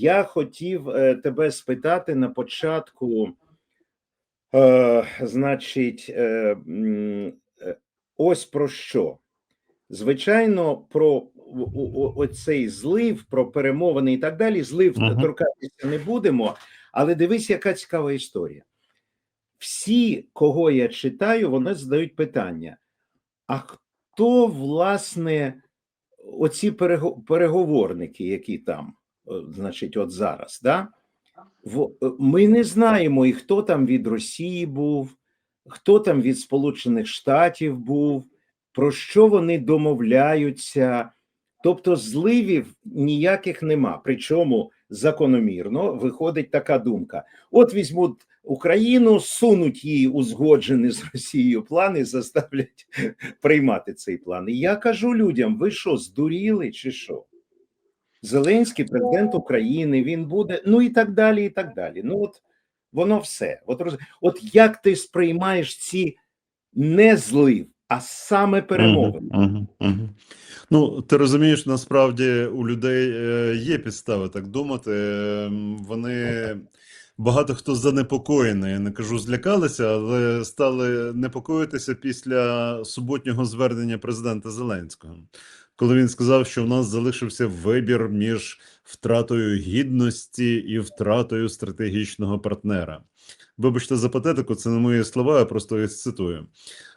Я хотів е, тебе спитати на початку, е, значить, е, е, ось про що. Звичайно, про оцей злив, про перемовини і так далі. Злив Мгм. торкатися не будемо, але дивись, яка цікава історія. Всі, кого я читаю, вони задають питання: а хто, власне, оці переговорники, які там, значить, от зараз, да? Е, ми не знаємо, і хто там від Росії був, хто там від Сполучених Штатів був, про що вони домовляються. Тобто зливів ніяких нема. Причому закономірно виходить така думка: от візьмуть Україну, сунуть їй узгоджений з Росією план і заставлять приймати цей план. І я кажу людям: ви що, здуріли чи що? Зеленський президент України, він буде, ну і так далі, і так далі. Ну, от воно все. От, роз... от як ти сприймаєш ці не злив, а саме перемовини? Мгм, мгм, мгм. Ну, ти розумієш, насправді у людей е, є підстави так думати. Ем, Вони багато хто занепокоєний, я не кажу, злякалися, але стали непокоїтися після суботнього звернення президента Зеленського, коли він сказав, що в нас залишився вибір між втратою гідності і втратою стратегічного партнера. Вибачте за патетику, це не мої слова, я просто їх цитую.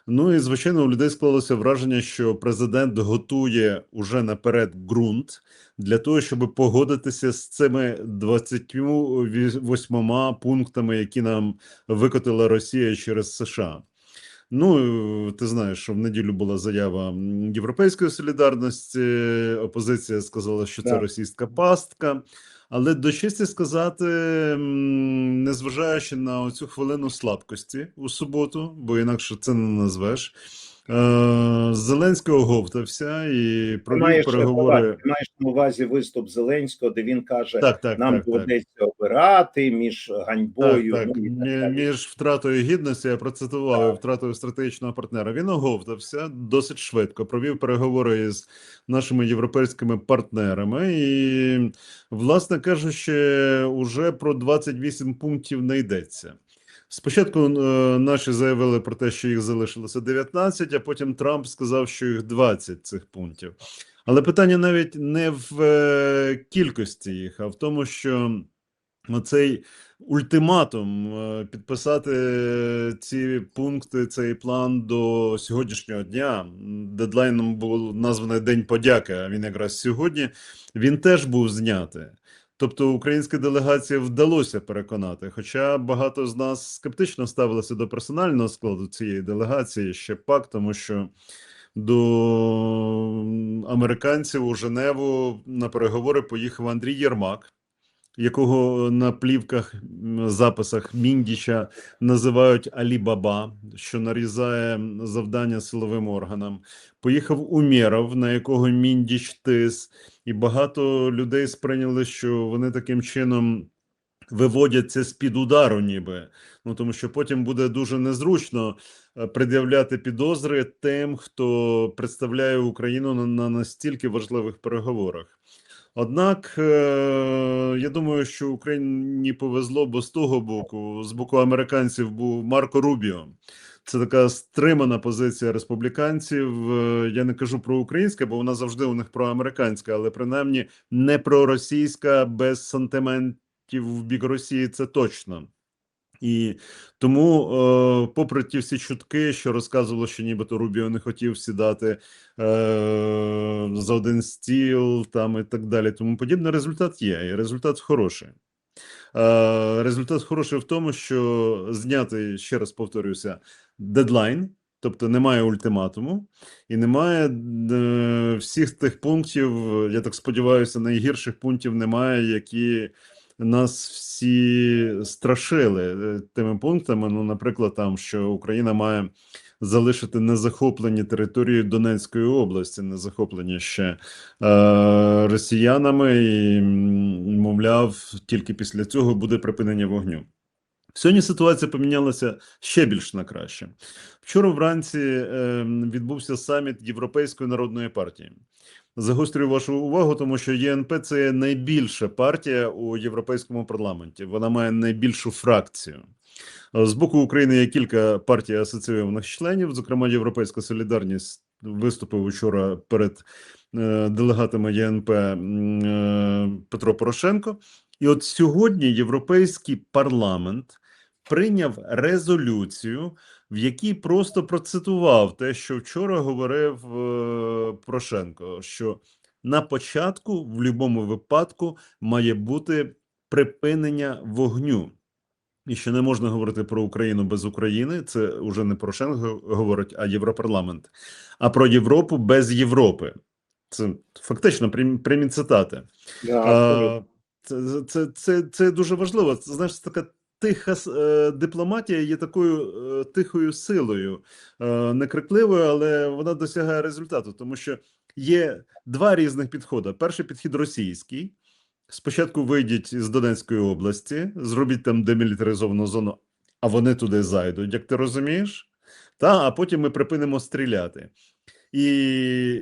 Ну і звичайно, у людей склалося враження, що президент готує уже наперед ґрунт для того, щоб погодитися з цими 28 пунктами, які нам викотила Росія через США. Ну, ти знаєш, що в неділю була заява Європейської солідарності. Опозиція сказала, що це російська пастка. Але до честі сказати, незважаючи на цю хвилину слабкості у суботу, бо інакше це не назвеш. Е, Зеленський оговтався і провів переговори. ти маєш на увазі виступ Зеленського, де він каже: Так, так, нам так, так. доведеться обирати між ганьбою. так. ну, і так. Між втратою гідності, я процитував, і втратою стратегічного партнера. Він оговтався досить швидко, провів переговори із нашими європейськими партнерами, і, власне кажучи, уже про 28 пунктів не йдеться. Спочатку е, наші заявили про те, що їх залишилося 19, а потім Трамп сказав, що їх 20 цих пунктів. Але питання навіть не в е, кількості їх, а в тому, що оцей ультиматум е, підписати ці пункти, цей план до сьогоднішнього дня. Дедлайном був названий День подяки, а він якраз сьогодні. Він теж був знятий. Тобто українській делегації вдалося переконати, хоча багато з нас скептично ставилися до персонального складу цієї делегації ще пак, тому що до американців у Женеву на переговори поїхав Андрій Єрмак, якого на плівках, записах Міндіча називають Алі Баба, що нарізає завдання силовим органам. Поїхав Умєров, на якого Міндіч тис, і багато людей сприйняли, що вони таким чином виводяться з-під удару, ніби. Ну тому що потім буде дуже незручно е, пред'являти підозри тим, хто представляє Україну на настільки важливих переговорах. Однак, е, я думаю, що Україні повезло, бо з того боку, з боку американців, був Марко Рубіо. Це така стримана позиція республіканців. Е, Я не кажу про українське, бо вона завжди у них проамериканська, але принаймні не проросійська без сантиментів в бік Росії, це точно. І тому, е, попри ті всі чутки, що розказувало, що нібито Рубіо не хотів сідати е, за один стіл, там і так далі, тому подібне, результат є, і результат хороший. Е, результат хороший в тому, що знятий, ще раз повторюся, дедлайн, тобто немає ультиматуму, і немає е, всіх тих пунктів, я так сподіваюся, найгірших пунктів немає, які нас всі страшили е, тими пунктами. Ну, наприклад, там, що Україна має залишити незахоплені території Донецької області, не захоплені ще е, росіянами, і мовляв, тільки після цього буде припинення вогню. Сьогодні ситуація помінялася ще більш на краще. Вчора вранці е, відбувся саміт Європейської народної партії. Загострюю вашу увагу, тому що ЄНП це найбільша партія у європейському парламенті. Вона має найбільшу фракцію. З боку України є кілька партій асоційованих членів, зокрема, Європейська Солідарність виступив учора перед е, делегатами ЄНП е, Петро Порошенко. І от сьогодні Європейський парламент прийняв резолюцію, в якій просто процитував те, що вчора говорив е, Порошенко, що на початку, в будь-якому випадку, має бути припинення вогню. І що не можна говорити про Україну без України. Це вже не Порошенко говорить, а Європарламент. А про Європу без Європи. Це фактично прям- прямі цитати. Абсолютно. А, це, це, це, це дуже важливо. Це знаєш, така тиха е, дипломатія є такою е, тихою силою, е, не крикливою, але вона досягає результату, тому що є два різних підходи. Перший підхід російський. Спочатку вийдіть з Донецької області, зробіть там демілітаризовану зону, а вони туди зайдуть, як ти розумієш? Та, а потім ми припинимо стріляти. І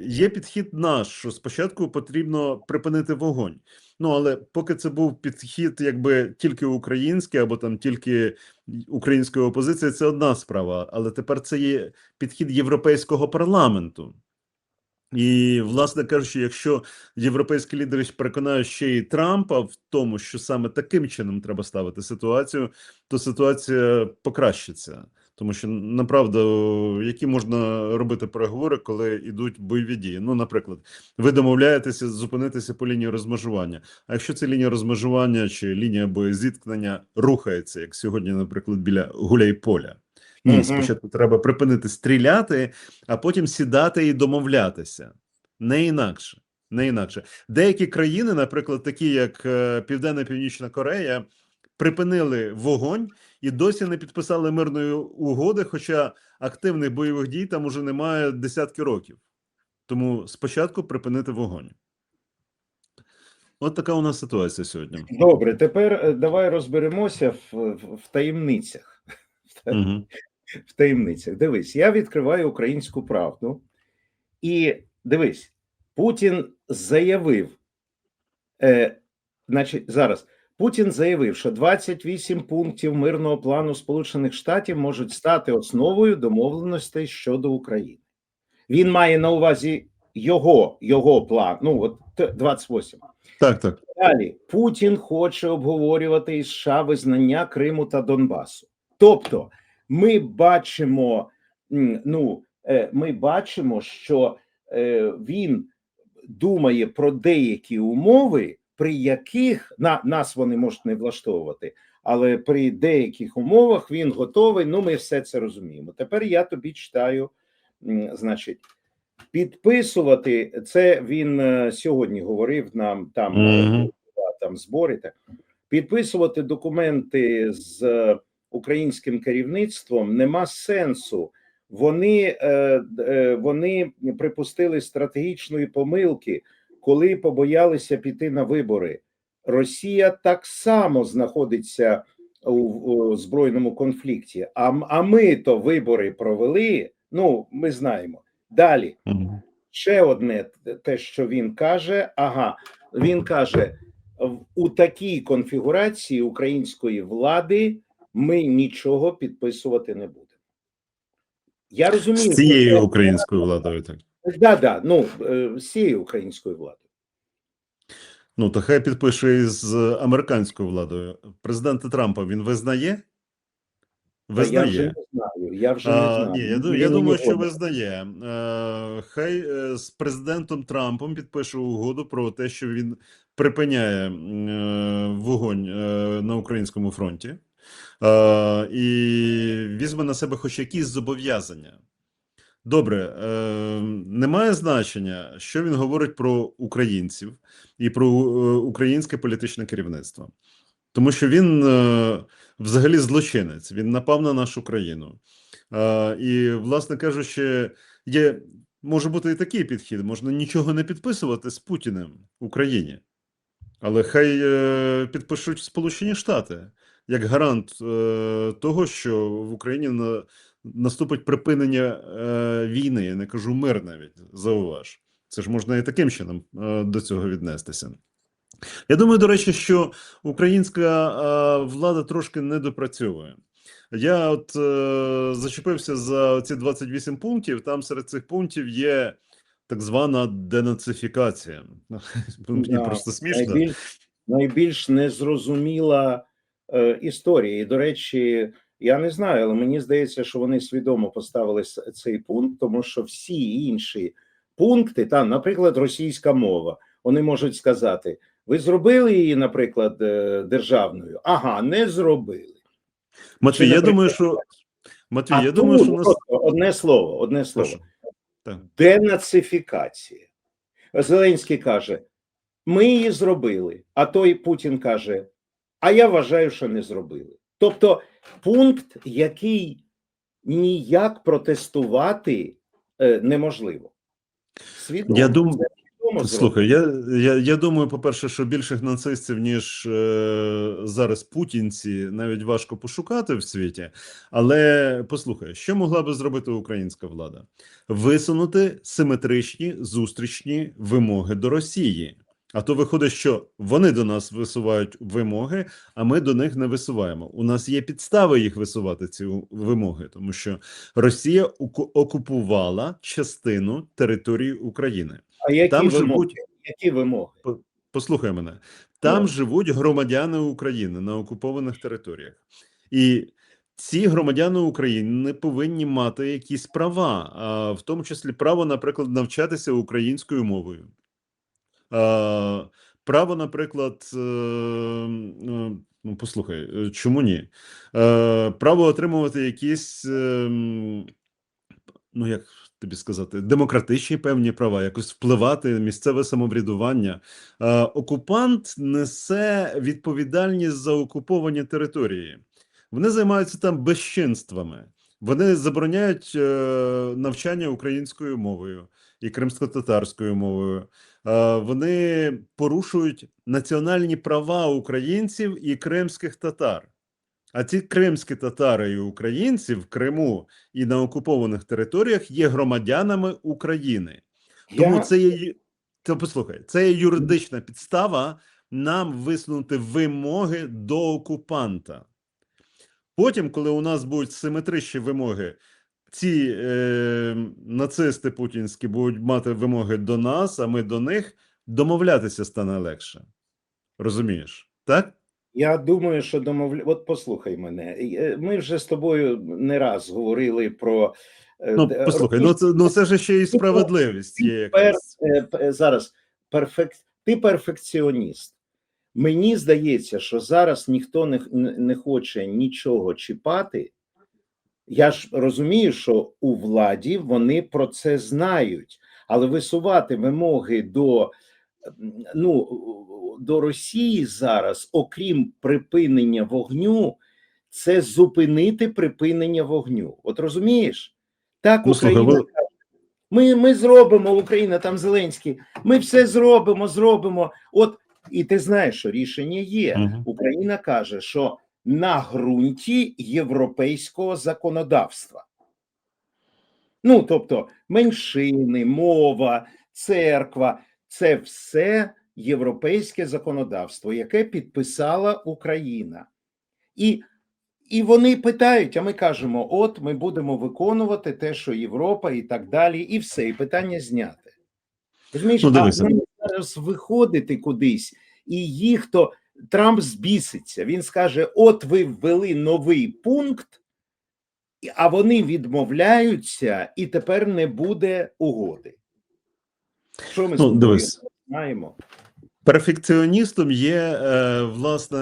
є підхід наш, що спочатку потрібно припинити вогонь. Ну але поки це був підхід, якби тільки український або там тільки української опозиції, це одна справа. Але тепер це є підхід європейського парламенту. І, власне кажучи, якщо європейські лідери переконають ще й Трампа в тому, що саме таким чином треба ставити ситуацію, то ситуація покращиться. Тому що направду, які можна робити переговори, коли йдуть бойові дії? Ну, наприклад, ви домовляєтеся зупинитися по лінії розмежування. А якщо ця лінія розмежування чи лінія боєзіткнення рухається, як сьогодні, наприклад, біля Гуляйполя, ні, Мгм. спочатку треба припинити стріляти, а потім сідати і домовлятися. Не інакше. Не інакше. Деякі країни, наприклад, такі як е, Південна Північна Корея, припинили вогонь і досі не підписали мирної угоди, хоча активних бойових дій там уже немає десятки років. Тому спочатку припинити вогонь. От така у нас ситуація сьогодні. Добре, тепер е, давай розберемося в, в, в таємницях. Угу. В таємницях. Дивись, я відкриваю українську правду, і дивись, Путін заявив, е, значить, зараз Путін заявив, що 28 пунктів мирного плану Сполучених Штатів можуть стати основою домовленостей щодо України. Він має на увазі його, його план. Ну, от т- 28. Так, так. Далі Путін хоче обговорювати із США визнання Криму та Донбасу. Тобто, ми бачимо, ну е, ми бачимо, що е, він думає про деякі умови, при яких на нас вони можуть не влаштовувати, але при деяких умовах він готовий. Ну, ми все це розуміємо. Тепер я тобі читаю, значить. Підписувати це він е, сьогодні говорив нам там Мгм. е, там збори. Так підписувати документи з е, українським керівництвом нема сенсу. Вони, е, вони припустили стратегічної помилки, коли побоялися піти на вибори. Росія так само знаходиться у, у збройному конфлікті. А, а ми то вибори провели. Ну, ми знаємо. Далі ще одне те, що він каже. Ага, він каже: в- у такій конфігурації української влади ми нічого підписувати не будемо. Я розумію, З цією українською владою, так. Да, да, ну з цією українською владою. Ну, то хай підпише із американською владою. Президента Трампа він визнає? Та Я вже не знаю. Я вже не знаю. ні, я, я думаю, що визнає. Е, хай е, з президентом Трампом підпише угоду про те, що він припиняє е, вогонь на українському фронті е, і візьме на себе хоч якісь зобов'язання. Добре, е, немає значення, що він говорить про українців і про е, українське політичне керівництво, тому що він е, взагалі злочинець, він напав на нашу країну. Е, і, власне кажучи, є може бути і такий підхід: можна нічого не підписувати з Путіним в Україні, але хай е, підпишуть Сполучені Штати як гарант е, того, що в Україні на наступить припинення е, війни. Я не кажу мир навіть зауваж. Це ж можна і таким чином е, до цього віднестися. Я думаю, до речі, що українська е, влада трошки не допрацьовує. Я от е, зачепився за ці 28 пунктів. Там серед цих пунктів є так звана денацифікація. Мені Да, просто смішно. Найбільш, найбільш незрозуміла е, історія. І, до речі, я не знаю, але мені здається, що вони свідомо поставили цей пункт, тому що всі інші пункти, там, наприклад, російська мова, вони можуть сказати: ви зробили її, наприклад, е, державною? Ага, не зробили. Матвій, Чи, я думаю, що Матвій, А я думаю, що нас одне слово, одне слово. Так. денацифікація. Зеленський каже: ми її зробили. А той Путін каже: А я вважаю, що не зробили. Тобто пункт, який ніяк протестувати е, неможливо. Свідомо. Я дум- Це свідомо Слухай, я, я, я думаю, по-перше, що більших нацистів, ніж е, зараз путінці, навіть важко пошукати в світі. Але послухай, що могла би зробити українська влада? Висунути симетричні зустрічні вимоги до Росії. А то виходить, що вони до нас висувають вимоги, а ми до них не висуваємо. У нас є підстави їх висувати, ці вимоги, тому що Росія оку- окупувала частину території України. А які Там вимоги? живуть Які вимоги? Послухай мене, там Ну. живуть громадяни України на окупованих територіях, і ці громадяни України не повинні мати якісь права, а в тому числі право, наприклад, навчатися українською мовою. Право, наприклад, е, е, ну послухай, е, чому ні? Право отримувати якісь. ну як тобі сказати, демократичні певні права, якось впливати місцеве самоврядування. Окупант несе відповідальність за окуповані території. Вони займаються там безчинствами. Вони забороняють навчання українською мовою і кримсько-татарською мовою. Е, вони порушують національні права українців і кримських татар. А ці кримські татари і українці в Криму і на окупованих територіях є громадянами України. Тому Я- це є то послухай, це є юридична підстава нам висунути вимоги до окупанта. Потім, коли у нас будуть симетричні вимоги, ці е, нацисти путінські будуть мати вимоги до нас, а ми до них домовлятися стане легше. Розумієш? Так? Я думаю, що домовля... От послухай мене. Е, Ми вже з тобою не раз говорили про е, Ну, послухай, ну це, ну це ж ще і справедливість є Пер, якась. е, зараз перфек... ти перфекціоніст. Мені здається, що зараз ніхто не не хоче нічого чіпати. Я ж розумію, що у владі вони про це знають, але висувати вимоги до, ну, до Росії зараз, окрім припинення вогню, це зупинити припинення вогню. От розумієш? Так, Ну, Україна ми, ми зробимо Україна, там Зеленський. Ми все зробимо, зробимо. От і ти знаєш, що рішення є. Україна каже, що на ґрунті європейського законодавства. Ну, тобто, меншини, мова, церква це все європейське законодавство, яке підписала Україна. І, і вони питають, а ми кажемо: от ми будемо виконувати те, що Європа, і так далі, і все, і питання зняте. Розумієш, Ну, а зараз виходити кудись, і їх то Трамп збіситься. Він скаже: От ви ввели новий пункт, а вони відмовляються, і тепер не буде угоди. Що ми Ну, знаємо? Перфекціоністом є е, власне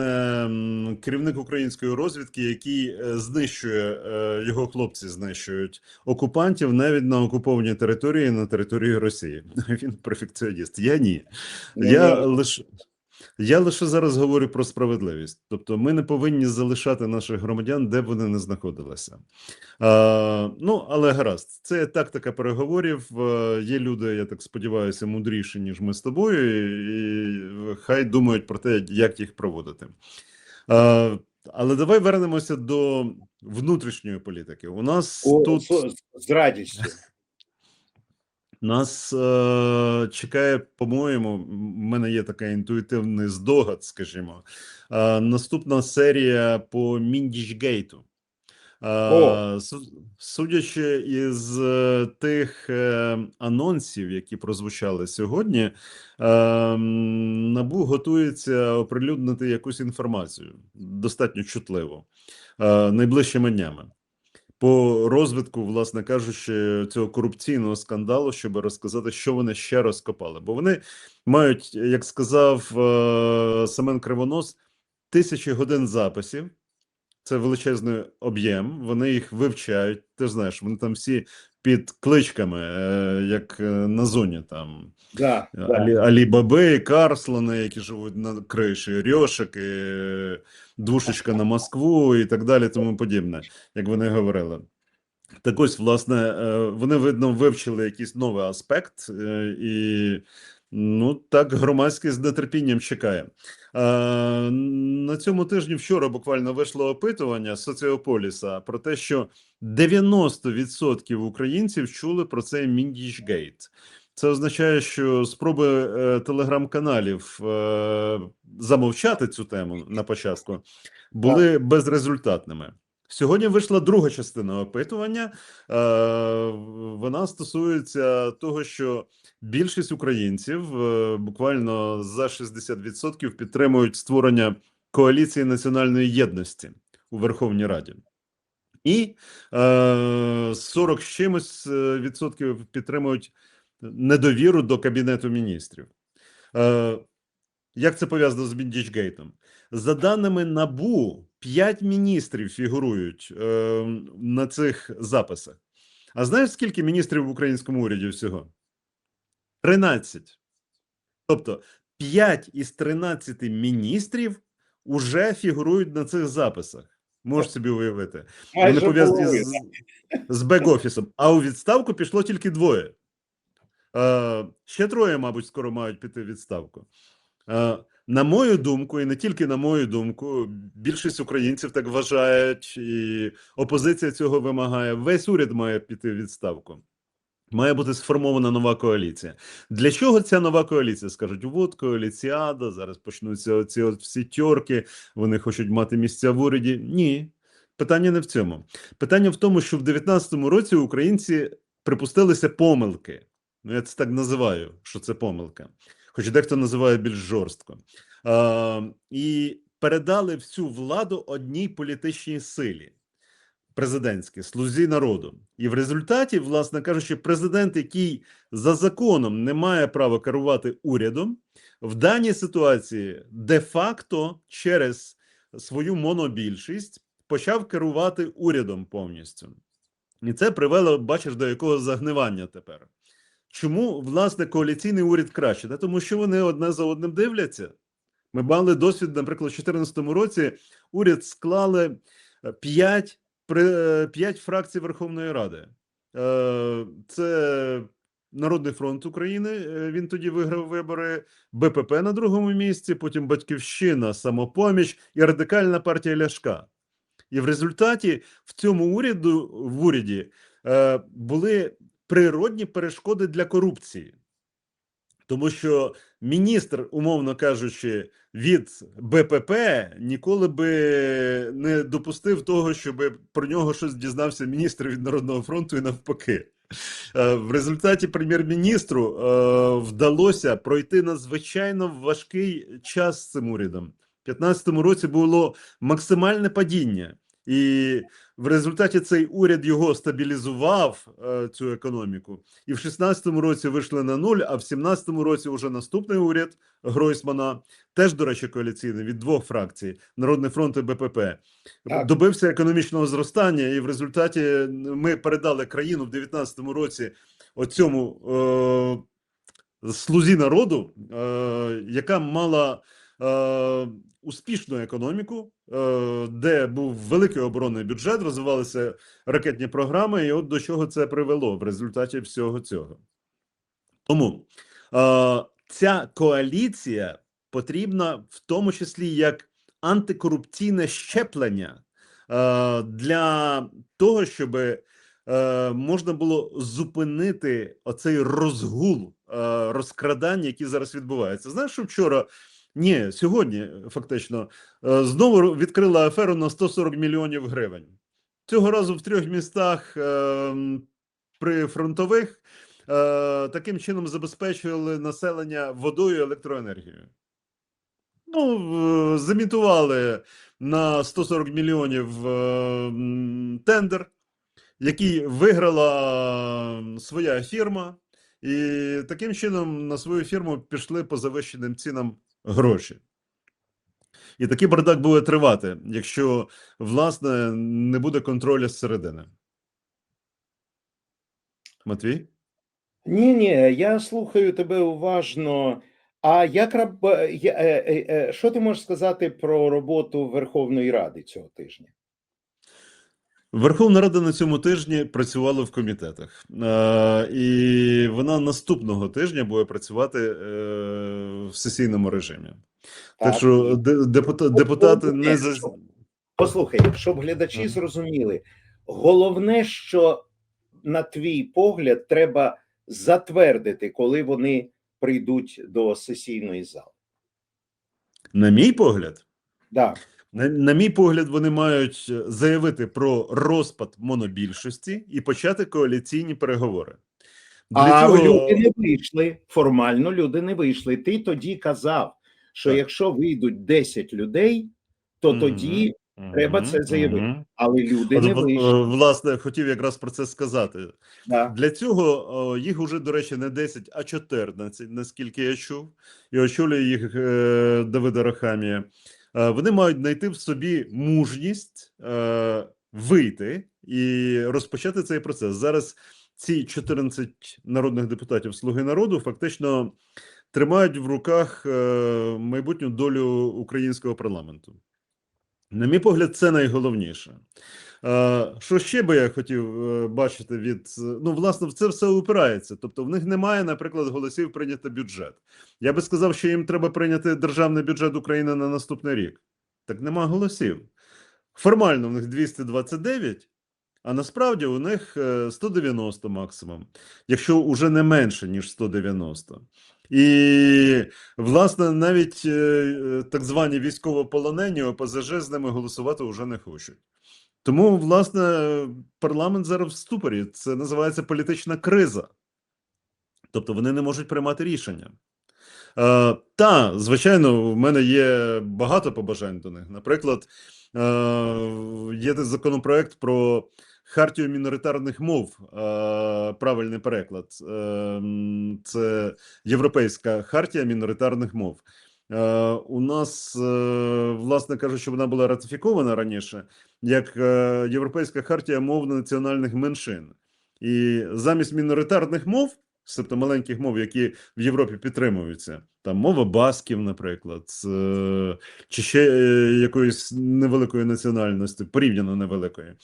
керівник української розвідки, який е, знищує е, його хлопці, знищують окупантів навіть на окупованій території на території Росії. Він перфекціоніст. Я ні. Я я- лише я лише зараз говорю про справедливість. Тобто, ми не повинні залишати наших громадян, де б вони не знаходилися. А, ну, але гаразд, це тактика переговорів. Е, Є люди, я так сподіваюся, мудріші, ніж ми з тобою, і, хай думають про те, як їх проводити. А, але давай вернемося до внутрішньої політики. У нас О, тут. з радістю. Нас е, чекає, по-моєму, в мене є такий інтуїтивний здогад, скажімо, е, наступна серія по Міндічгейту. Е, судячи із е, тих е, анонсів, які прозвучали сьогодні, е, НАБУ готується оприлюднити якусь інформацію достатньо чутливу е, найближчими днями по розвитку, власне кажучи, цього корупційного скандалу, щоб розказати, що вони ще розкопали. Бо вони мають, як сказав е, Семен Кривонос, тисячі годин записів. Це величезний об'єм. Вони їх вивчають. Ти ж знаєш, вони там всі під кличками, е, як е, на зоні там. Да, да. Алі, Алібаби, Карслани, які живуть на криші, Рьошики, і Душечка на Москву і так далі, тому подібне, як вони говорили. Так ось, власне, е, вони, видно, вивчили якийсь новий аспект, е, і ну так громадськість з нетерпінням чекає. Е, На цьому тижні вчора буквально вийшло опитування Соціополіса про те, що 90% українців чули про цей Міндічгейт. Це означає, що спроби е, телеграм-каналів е, замовчати цю тему на початку були безрезультатними. Сьогодні вийшла друга частина опитування. Е, вона стосується того, що більшість українців, е, буквально за 60%, підтримують створення коаліції національної єдності у Верховній Раді. І е, 40 з чимось е, відсотків підтримують недовіру до Кабінету міністрів. Е, як це пов'язано з Міндічгейтом? За даними НАБУ, 5 міністрів фігурують е, на цих записах. А знаєш, скільки міністрів в українському уряді всього? 13. Тобто 5 із 13 міністрів уже фігурують на цих записах. Можеш собі уявити. Вони пов'язані з, з бек-офісом. А у відставку пішло тільки двоє. Е, ще троє, мабуть, скоро мають піти в відставку. Е, на мою думку, і не тільки на мою думку, більшість українців так вважають, і опозиція цього вимагає. Весь уряд має піти в відставку. Має бути сформована нова коаліція. Для чого ця нова коаліція? Скажуть, от коаліціада, зараз почнуться от всі тьорки, вони хочуть мати місця в уряді. Ні, питання не в цьому. Питання в тому, що в 19-му році українці припустилися помилки. Ну, я це так називаю, що це помилка. Хоч дехто називає більш жорстко. А, і передали всю владу одній політичній силі президентській, слузі народу. І в результаті, власне кажучи, президент, який за законом не має права керувати урядом, в даній ситуації де-факто через свою монобільшість почав керувати урядом повністю. І це привело, бачиш, до якого загнивання тепер. Чому власне коаліційний уряд краще? Та тому що вони одне за одним дивляться. Ми мали досвід, наприклад, у 2014 році уряд склали 5, 5 фракцій Верховної Ради. Е, Це Народний фронт України. е, Він тоді виграв вибори, БПП на другому місці, потім Батьківщина, Самопоміч і Радикальна партія Ляшка. І в результаті в цьому уряду в уряді е, були природні перешкоди для корупції, тому що міністр, умовно кажучи, від БПП ніколи би не допустив того, щоб про нього щось дізнався міністр від Народного фронту і навпаки. Е, В результаті прем'єр-міністру е, вдалося пройти надзвичайно важкий час з цим урядом. У 2015 році було максимальне падіння. І в результаті цей уряд його стабілізував е, цю економіку, і в 16-му році вийшли на нуль. А в 17-му році вже наступний уряд Гройсмана, теж до речі, коаліційний від двох фракцій: Народний фронт і БПП, Так. добився економічного зростання, і в результаті ми передали країну в 19-му році оцьому е, слузі народу, е, яка мала е, успішну економіку, е, де був великий оборонний бюджет, розвивалися ракетні програми, і от до чого це привело в результаті всього цього. Тому е, ця коаліція потрібна в тому числі як антикорупційне щеплення для того, щоб можна було зупинити оцей розгул розкрадань, які зараз відбуваються. Знаєш, що вчора ні, сьогодні фактично е, знову відкрила аферу на 140 мільйонів гривень. Цього разу в трьох містах е, м, прифронтових е, таким чином забезпечували населення водою електроенергією. Ну, замітували на 140 мільйонів е, тендер, який виграла своя фірма, і таким чином на свою фірму пішли по завищеним цінам гроші. І такий бардак буде тривати, якщо власне не буде контролю зсередини. Матвій? Ні, ні, я слухаю тебе уважно. А як раб... е, е, е, що ти можеш сказати про роботу Верховної Ради цього тижня? Верховна Рада на цьому тижні працювала в комітетах, і вона наступного тижня буде працювати в сесійному режимі. Так, Так. що де- депута, депутати не за Послухай, щоб глядачі зрозуміли, головне, що на твій погляд треба затвердити, коли вони прийдуть до сесійної зали. на мій погляд. Да. На, на мій погляд, вони мають е, заявити про розпад монобільшості і почати коаліційні переговори. А люди не вийшли. Формально люди не вийшли. Ти тоді казав, що Так. якщо вийдуть 10 людей, то Мгм. тоді, треба це заявити. мгм. але люди От, не вийшли. е, Власне, хотів якраз про це сказати. Да. Для цього о, їх уже, до речі, не 10, а 14, наскільки я чув, і очолює їх е, Давида Рахамія. Е, вони мають знайти в собі мужність е, вийти і розпочати цей процес. Зараз ці 14 народних депутатів Слуги народу фактично тримають в руках е, майбутню долю українського парламенту. На мій погляд, це найголовніше. Е, Що ще би я хотів е, бачити від ну, власне, в це все упирається. Тобто, в них немає, наприклад, голосів прийняти бюджет. Я би сказав, що їм треба прийняти державний бюджет України на наступний рік. Так нема голосів. Формально в них 229, а насправді у них е, 190 максимум, якщо вже не менше, ніж 190. І, власне, навіть е, е, так звані військовополонені ОПЗЖ з ними голосувати вже не хочуть. Тому, власне, парламент зараз в ступорі. Це називається політична криза. Тобто вони не можуть приймати рішення. Е, та, звичайно, в мене є багато побажань до них. Наприклад, е, є законопроект про хартію міноритарних мов, е, правильний переклад. Е, це Європейська хартія міноритарних мов. Е, у нас, власне кажучи, вона була ратифікована раніше як Європейська хартія мов національних меншин. І замість міноритарних мов, тобто маленьких мов, які в Європі підтримуються, там мова басків, наприклад, чи ще якоїсь невеликої національності, порівняно невеликої.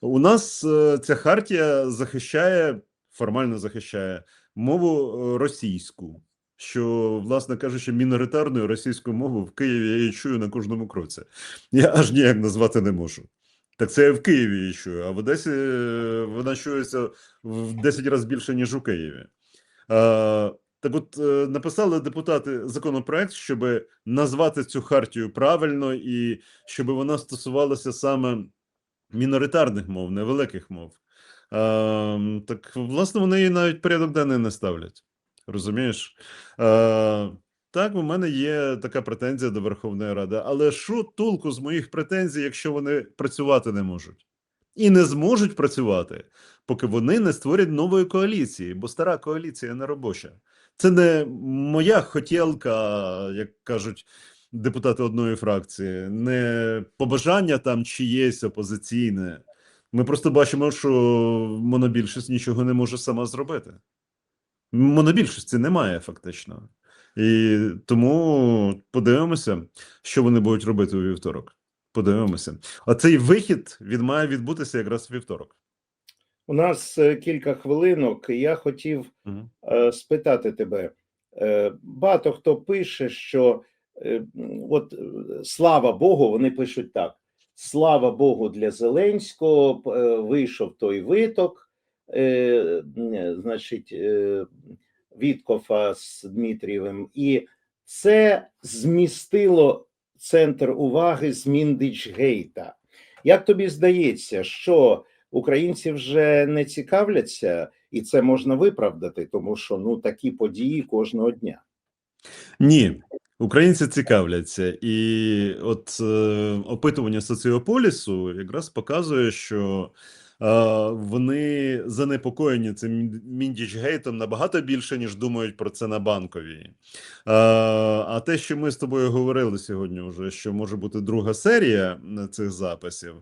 У нас е, ця хартія захищає, формально захищає мову е, російську. Що, власне кажучи, міноритарною російську мову в Києві я її чую на кожному кроці. Я аж ніяк назвати не можу. Так це я в Києві її чую, а в Одесі е, вона чується в 10 разів більше, ніж у Києві. Так от написали депутати законопроект, щоб назвати цю хартію правильно і щоб вона стосувалася саме міноритарних мов, невеликих мов. Е, так, власне, вони її навіть порядок денний не ставлять. Розумієш? Е, так, у мене є така претензія до Верховної Ради, але що толку з моїх претензій, якщо вони працювати не можуть? І не зможуть працювати, поки вони не створять нової коаліції, бо стара коаліція не робоча. Це не моя хотілка, як кажуть депутати одної фракції, не побажання там чиєсь опозиційне. Ми просто бачимо, що монобільшість нічого не може сама зробити. Монобільшості немає фактично. І тому подивимося, що вони будуть робити у вівторок. Подивимося. А цей вихід він має відбутися якраз у вівторок. У нас е, кілька хвилинок. Я хотів е, спитати тебе. Е, Багато хто пише, що от е, слава Богу, вони пишуть так: слава Богу, для Зеленського е, вийшов той виток, е, значить, е, Віткофа з Дмитрієвим, і це змістило центр уваги з Міндичгейта. Як тобі здається, що українці вже не цікавляться, і це можна виправдати, тому що ну такі події кожного дня. Ні, українці цікавляться, і от е, опитування соціополісу якраз показує, що вони занепокоєні цим міндічгейтом набагато більше, ніж думають про це на банковій. Е, а те, що ми з тобою говорили сьогодні, вже що може бути друга серія е, цих записів.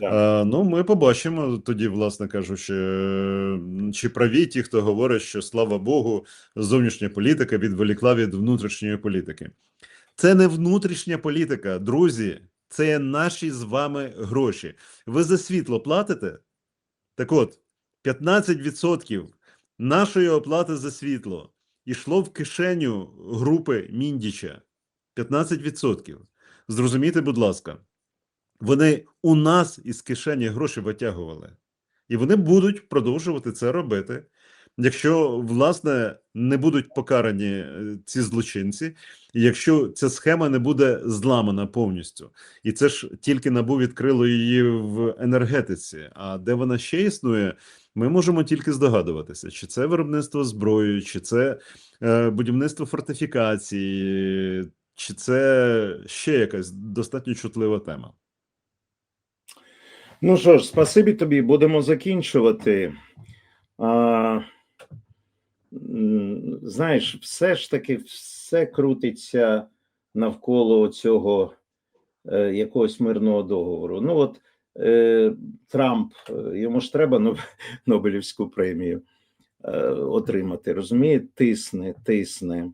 Да. Е, ну, ми побачимо тоді, власне кажучи, е, чи праві ті, хто говорить, що слава Богу, зовнішня політика відволікла від внутрішньої політики. Це не внутрішня політика, друзі. Це наші з вами гроші. Ви за світло платите? Так от, 15% нашої оплати за світло йшло в кишеню групи Міндіча. 15%. Зрозумійте, будь ласка, вони у нас із кишені гроші витягували. І вони будуть продовжувати це робити. Якщо, власне, не будуть покарані е, ці злочинці, і якщо ця схема не буде зламана повністю, і це ж тільки набу відкрило її в енергетиці. А де вона ще існує, ми можемо тільки здогадуватися, чи це виробництво зброї, чи це е, будівництво фортифікації, чи це ще якась достатньо чутлива тема. Ну що ж, спасибі тобі, будемо закінчувати. А, знаєш, все ж таки все крутиться навколо цього е, якогось мирного договору. Ну от е, Трамп, е, йому ж треба Ноб- Нобелівську премію е, отримати. Розуміє, тисне, тисне.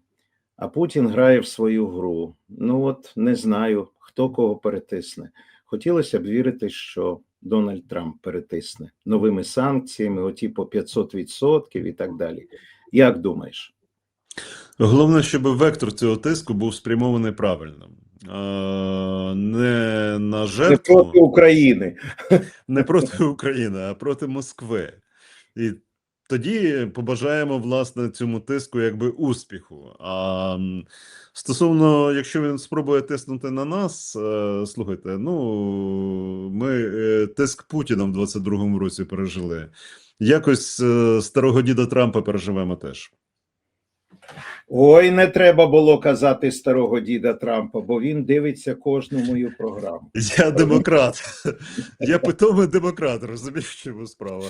А Путін грає в свою гру. Ну от не знаю, хто кого перетисне. Хотілося б вірити, що Дональд Трамп перетисне новими санкціями, оті по 500% і так далі. Як думаєш? Головне, щоб вектор цього тиску був спрямований правильно. Не на Не проти України. не проти України, а проти Москви. І тоді побажаємо власне цьому тиску якби успіху. А стосовно, якщо він спробує тиснути на нас, е, слухайте, ну ми е, тиск Путіна в 22-му році пережили. Якось е, старого діда Трампа переживемо теж. Ой, не треба було казати старого діда Трампа, бо він дивиться кожну мою програму. Я демократ. Я питомий демократ, розумієш, чому справа.